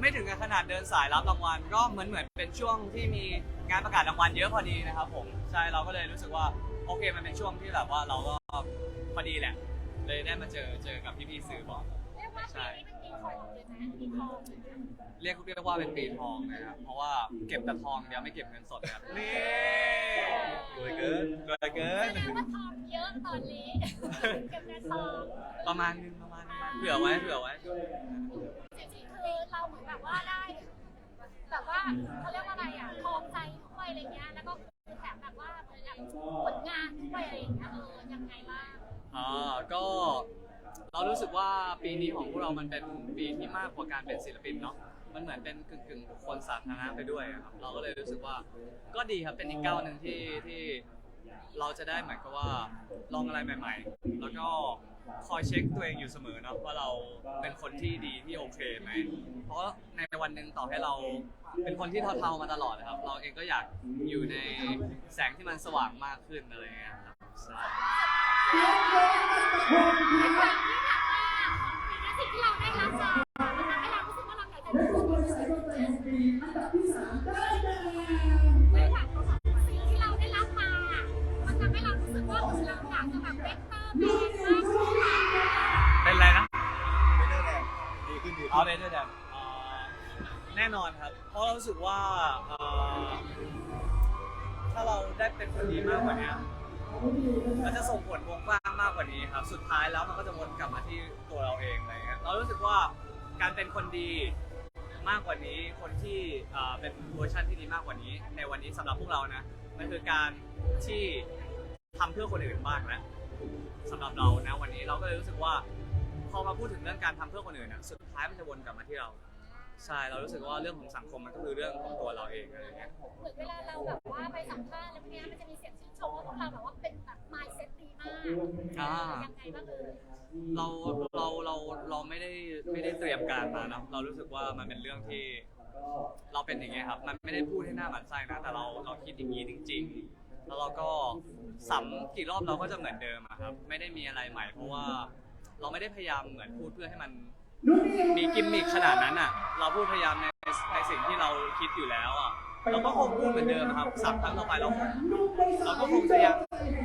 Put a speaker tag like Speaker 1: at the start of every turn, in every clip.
Speaker 1: ไม่ถึงกับขนาดเดินสายรับรางวัล ก็เหมือนเหมือนเป็นช่วงที่มีงานประกาศรางวัลเยอะพอดีนะครับผมใช่เราก็เลยรู้สึกว่าโอเคมันเป็นช่วงที่แบบว่าเราก็พอดีแหละ เลยได้มาเจอเจอกับพี่ๆสื่อบอก
Speaker 2: เรียกว่าปีนี้เป็นปีของเลยนะปีทอง
Speaker 1: เรียกเรียกว่าเป็นปีทองนะครับเพราะว่าเก็บแต่ทองเดียวไม่เก็บเงินสดครับนี่
Speaker 3: รวยเกิน
Speaker 1: รวยเกิ
Speaker 2: แส
Speaker 1: น
Speaker 2: ดงว่าทองเยอะตอนนี้ เก็บเงินทอง
Speaker 1: ประมาณนึงประมาณนึงเผื่อไว้เผื่อไว้
Speaker 2: จริ แบบว่าได้แบบว่าเขาเรียกว่าอะไรอะทองใจด้วยอะไรเงี้ย แล้วก็คือแถมแบบว่าเหมือนแบบผลงานด้วยอะไรอย่างเงี้ยเออยังไงบ้าง
Speaker 1: อ่าก็ เรารู้สึกว่าปีนี้ของพวกเรามันเป็นปีที่มากกว่าการเป็นศิลปินเนาะมันเหมือนเป็นกึ่งกึ่งบุคคลสาธารณะไปด้วยอะครับ เราก็เลยรู้สึกว่าก็ดีครับเป็นอีกก้าวหนึ่งที่ที่เราจะได้เหมือนกับว่าลองอะไรใหม่ ๆ แล้วก็ คอยเช็คตัวเองอยู่เสมอเนาะว่าเราเป็นคนที่ดีที่โอเคไหมเพราะในวันหนึ่งต่อให้เราเป็นคนที่เทาๆมาตลอดนะครับ เราเองก็อยากอยู่ในแสงที่มันสว่างมากขึ้นอะไรเงี้ยครับใช่
Speaker 2: ที่แบบว่าของปีนี้สิ่งที่เราได้รับมามันทำให้เรารู้สึกว่าเราอยากจะ เอาเล
Speaker 1: ยด้วยกันแน่นอนครับ เพราะเรารู้สึกว่าเอ่อถ้าเราได้เป็นคนดีมากกว่านี้มันจะส่งผลวงกว้างมากกว่านี้ครับ สุดท้ายแล้วมันก็จะวนกลับมาที่ตัวเราเองอะไรเงี้ยเรารู้สึกว่าการเป็นคนดีมากกว่านี้ คนที่เอ่อเป็นเวอร์ชันที่ดีมากกว่านี้ ในวันนี้สำหรับพวกเรานะมันคือการที่ทำเพื่อคนอื่นบ้างแล้วสำหรับเรานะวันนี้เราก็เลยรู้สึกว่า อมาพูดถึงเรื่องการทำเพื่อคนอื่นอะสุดท้ายมันจะวนกลับมาที่เรา ใช่เรารู้สึกว่าเรื่องของสังคมมันก็คือเรื่องของตัวเราเองอะไรเงี้ย
Speaker 2: เหมือนเวลาเราแบบว่าไปสัมภาษณ์แล้วพวกเนี้ยมันจะมีเสียงชื่นชมว่าพวกเราแบบว่าเป็นแบบ mindset ดีมาก
Speaker 1: อ่า
Speaker 2: ยังไงบ้างเอ่ย
Speaker 1: เราเราเราเราไม่ได้ไม่ได้เตรียมการมาเนอะเรารู้สึกว่ามันเป็นเรื่องที่ เราเป็นอย่างเงี้ยครับ มันไม่ได้พูดให้หน้าหมันไส้นะ แต่เราเราคิดอย่างนี้จริง ๆ แล้วเราก็ซ้ำกี่รอบเราก็จะเหมือนเดิมอะครับ ไม่ได้มีอะไรใหม่ เพราะว่า เราไม่ได้พยายามเหมือนพูดเพื่อให้มันมีกิมมิคขนาดนั้นอะ เราพูดพยายามในในสิ่งที่เราคิดอยู่แล้วอะเราก็คงพูดเหมือนเดิมครับสามครั้งต่อไปเราคงเราก็คงจะยัง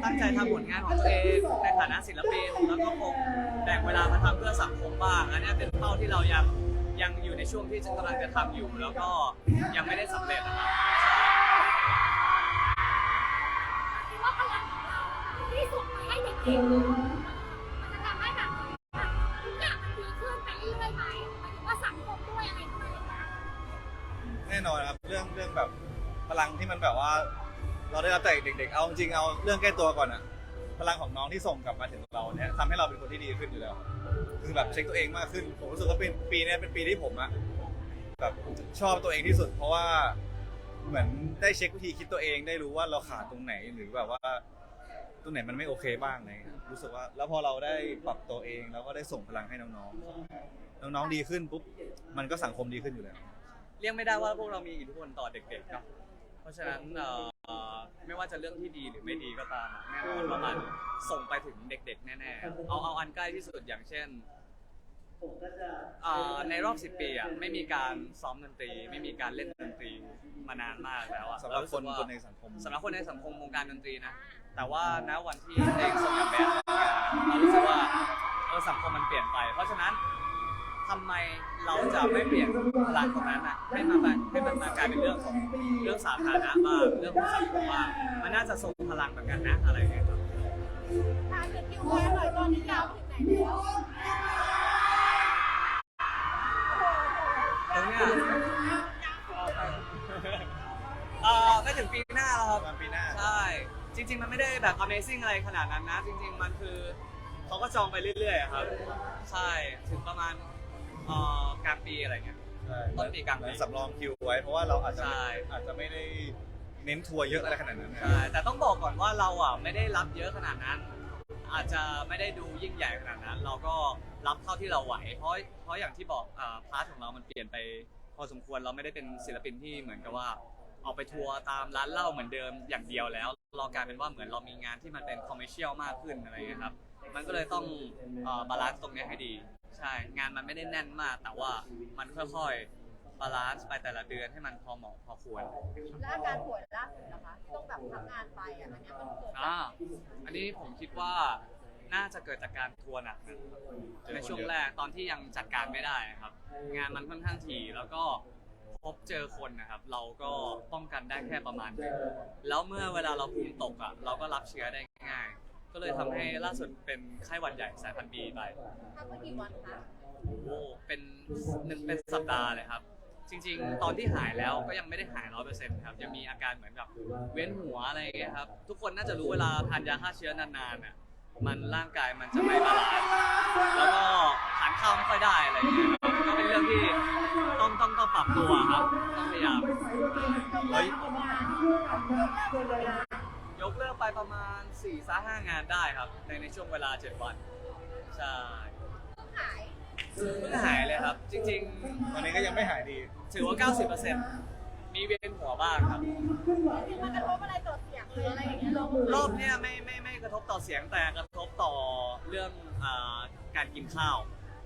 Speaker 1: ตั้งใจทำผลงานของตัวเองในฐานะศิลปินแล้วก็คงแบ่งเวลามาทำเพื่อสังคมบ้างอันเนี้ยเป็นเป้าที่เรายังยังอยู่ในช่วงที่กำลังจะทำอยู่ แล้วก็ยังไม่ได้สำเร็จนะครับ
Speaker 2: คิดว่าพลังของเราที่ส่งไปให้เด็กๆ แบบว่า เรา
Speaker 3: ได้รับจากเด็ก ๆ เอาจริงเอาเรื่องใกล้ตัวก่อนอะพลังของน้องที่ส่งกลับมาถึงเราเนี่ยทำให้เราเป็นคนที่ดีขึ้นอยู่แล้ว คือแบบเช็คตัวเองมากขึ้น ผมรู้สึกว่าเป็นปีนี้เป็นปีที่ผมอะแบบชอบตัวเองที่สุด เพราะว่าเหมือนได้เช็ควิธีคิดตัวเองได้รู้ว่าเราขาดตรงไหนหรือแบบว่าตรงไหนมันไม่โอเคบ้างอะไรเลยรู้สึกว่า แล้วพอเราได้ปรับตัวเองแล้วก็ได้ส่งพลังให้น้องๆ น้องๆดีขึ้นปุ๊บมันก็สังคมดีขึ้นอยู่แล้ว
Speaker 1: เรียกไม่ได้ว่าพวกเรามีอิทธิพลต่อเด็กๆเนาะ ราะฉะนั้นเอ่อไม่ว่าจะเรื่องที่ดีหรือไม่ดีก็ตามอะแน่นอนว่ามันส่งไปถึงเด็กๆ แน่ๆ เอาเอาอันใกล้ที่สุดอย่างเช่นเอ่อในรอบ 10 ปีอะไม่มีการซ้อมดนตรี ไม่มีการเล่นดนตรีมานานมากแล้วอะ
Speaker 3: สำหรับ
Speaker 1: เา
Speaker 3: คน
Speaker 1: สึกว่า
Speaker 3: คนในสังคม
Speaker 1: สำหรับคนในสังคมวงการดนตรีนะ แต่ว่าณวันที่เพลงส่งกับแบนด์เรารู้สึกว่าเออสังคมมันเปลี่ยนไป เพราะฉะนั้น ทำไมเราจะไม่เปลี่ยนพลังตรงนั้นอะให้มาแบบให้มันมากลายเป็นเรื่องของเรื่องสาธารณะบ้างเรื่องของสังคมบ้างมันน่าจะส่งพลังเหมือนกันนะอะไรอย่างเงี้ยครับ
Speaker 2: ทางเด็กคิวแหน่อยตอนนี้ยาวถึงไหนแล้ว
Speaker 1: ตรงเนี้ยเออไม่ถึงปีหน้าแล้วครับ
Speaker 3: ประมาณปีหน้า
Speaker 1: ใช่ จริง ๆ มันไม่ได้แบบ Amazing อะไรขนาดนั้นนะ จริง ๆ มันคือเขาก็จองไปเรื่อยๆอะครับ ใช่ ถึงประมาณ เอ่อกลางปีอะไรเงี้ย
Speaker 3: ใช่
Speaker 1: ต้นปีกลางปี
Speaker 3: เหมือนสำรองคิวไว้ เพราะว่าเราอาจจะ
Speaker 1: ใช่
Speaker 3: อาจจะไม่ได้เน้นทัวร์เยอะอะไรขนาดนั้นนะ
Speaker 1: ใช่แต่ต้องบอกก่อนว่าเราอะไม่ได้รับเยอะขนาดนั้น อาจจะไม่ได้ดูยิ่งใหญ่ขนาดนั้น เราก็รับเท่าที่เราไหว เพราะเพราะอย่างที่บอกอ่าพาร์ทของเรามันเปลี่ยนไป พอสมควรเราไม่ได้เป็นศิลปินที่เหมือนกับว่าออกไปทัวร์ตามร้านเหล้าเหมือนเดิมอย่างเดียวแล้วเรากลายเป็นว่าเหมือนเรามีงานที่มันเป็นคอมเมอร์เชียลมากขึ้นอะไรเงี้ยครับมันก็เลยต้องบาลานซ์ตรงเนี้ยให้ดี ใช่งานมันไม่ได้แน่นมาก แต่ว่ามันค่อยๆบาลานซ์ไปแต่ละเดือนให้มันพอเหมาะพอควร
Speaker 4: แล้วอาการป่วยล่าสุดนะคะที่ต้องแบบทำงานไปอะอันเนี้ยมันเกิดจาก
Speaker 1: อ่าอันนี้ผมคิดว่าน่าจะเกิดจากการทัวร์หนักนะครับในช่วงแรกตอนที่ยังจัดการไม่ได้ครับ งานมันค่อนข้างถี่แล้วก็พบเจอคนนะครับ เราก็ป้องกันได้แค่ประมาณหนึงแล้วเมื่อเวลาเราภูมิตกอะเราก็รับเชื้อได้ง่าย ก็เลยทำให้ล่าสุดเป็นไข้หวัดใหญ่สายพันธุ์บีไป
Speaker 4: พักไปกี่วันคะ
Speaker 1: โอ้เป็นหนึ่งเป็นสัปดาห์เลยครับ จริง ๆ ตอนที่หายแล้วก็ยังไม่ได้หายร้อยเปอร์เซ็นต์ครับ ยังมีอาการเหมือนกับเวียนหัวอะไรอย่างเงี้ยครับ ทุกคนน่าจะรู้เวลาทานยาฆ่าเชื้อนานๆน่ะ มันร่างกายมันจะไม่บาลานซ์แล้วก็ทานข้าวไม่ค่อยได้อะไรอย่างเงี้ยครับก็เป็นเรื่องที่ต้องต้องต้องปรับตัวครับ ต้องพยายาม
Speaker 3: เฮ้ย
Speaker 1: ยกเลิก ไปประมาณ4ี่สห้างานได้ครับ ในในช่วงเวลา 7 วัน ใช่
Speaker 4: หาย
Speaker 1: เพิ่งหายเลยครับ จริงๆ
Speaker 3: ตอนนี้ก็ยังไม่หายดี
Speaker 1: ถือว่า 90%มีเวียนหัวบ้างครับ
Speaker 4: ที่มันกระทบอะไรต่อเสียงหรืออะไรอย่างเงี้ยเรา
Speaker 1: รอบเนี้ยไม่ไม่ไม่กระทบต่อเสียงแต่กระทบต่อเรื่องอาการกินข้าว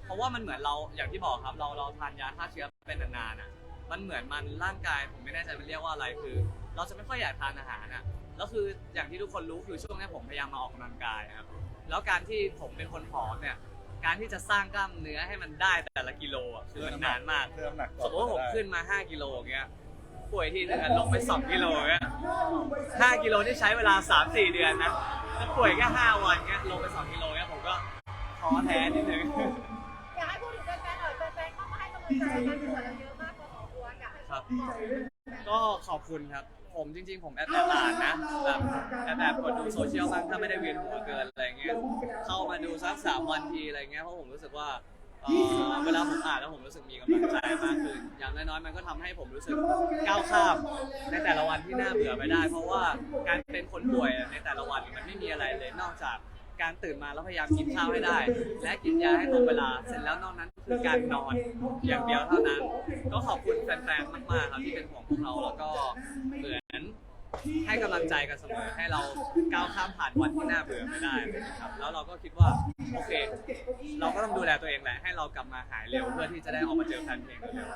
Speaker 1: เพราะว่ามันเหมือนเราอย่างที่บอกครับเราเราทานยาฆ่าเชื้อเป็นนานๆอะมันเหมือนมันร่างกายผมไม่แน่ใจมันเรียกว่าอะไรคือ เราจะไม่ค่อยอยากทานอาหารอะแล้วคืออย่างที่ทุกคนรู้คือช่วงเนี้ยผมพยายามมาออกกำลังกายครับแล้วการที่ผมเป็นคนผอมเนี่ยการที่จะสร้างกล้ามเนื้อให้มันได้แต่ละกิโลอะคือมันนานมาก
Speaker 3: เพิ่มน้ำหนักก่
Speaker 1: ส
Speaker 3: อน
Speaker 1: มมติว่าผมขึ้นมา 5 กิโลอย่างเงี้ยป่วยทีนึงอะลงไป 2 กิโลอย่างเงี้ย5กิโลที่ใช้เวลา 3-4 เดือนนะถ้าป่วยแค่5วันเงี้ยลงไป 2 กิโลเงี้ยผมก็ท้อแท้นิดนึง
Speaker 4: อยากให้พูดถึงแฟนๆหน่อยแฟนๆเข้ามาให้กำลังใจการป่วยเราเยอะมากพอสมควรอยากให้
Speaker 1: ครับ
Speaker 4: บอ ก็
Speaker 1: ขอบคุณครับ ผมจริง ๆ ผมแอบแอบอ่านนะแบบแอบแอบกดดูโซเชียลบ้างถ้าไม่ได้เวียนหัวเกินอะไรเงี้ยเข้ามาดูสักสามวันทีอะไรเงี้ยเพราะผมรู้สึกว่าเอ่อเวลาผมอ่านแล้วผมรู้สึกมีกำลังใจมากขึ้นอย่างน้อยๆมันก็ทำให้ผมรู้สึกก้าวข้ามในแต่ละวันที่น่าเบื่อไปได้ เพราะว่าการเป็นคนป่วยในแต่ละวันมันไม่มีอะไรเลยนอกจาก การตื่นมาแล้วพยายามกินข้าวให้ได้ และกินยาให้ตรงเวลา เสร็จแล้วนอกนั้นคือการนอนอย่างเดียวเท่านั้น ก็ขอบคุณแฟนๆมากๆครับที่เป็นห่วงพวกเราแล้วก็เหมือนให้กำลังใจกันเสมอให้เราก้าวข้ามผ่านวันที่น่าเบื่อไปได้นะครับแล้วเราก็คิดว่าโอเค เราก็ต้องดูแลตัวเองแหละให้เรากลับมาหายเร็วเพื่อที่จะได้ออกมาเจอแฟนเพลงเร็ว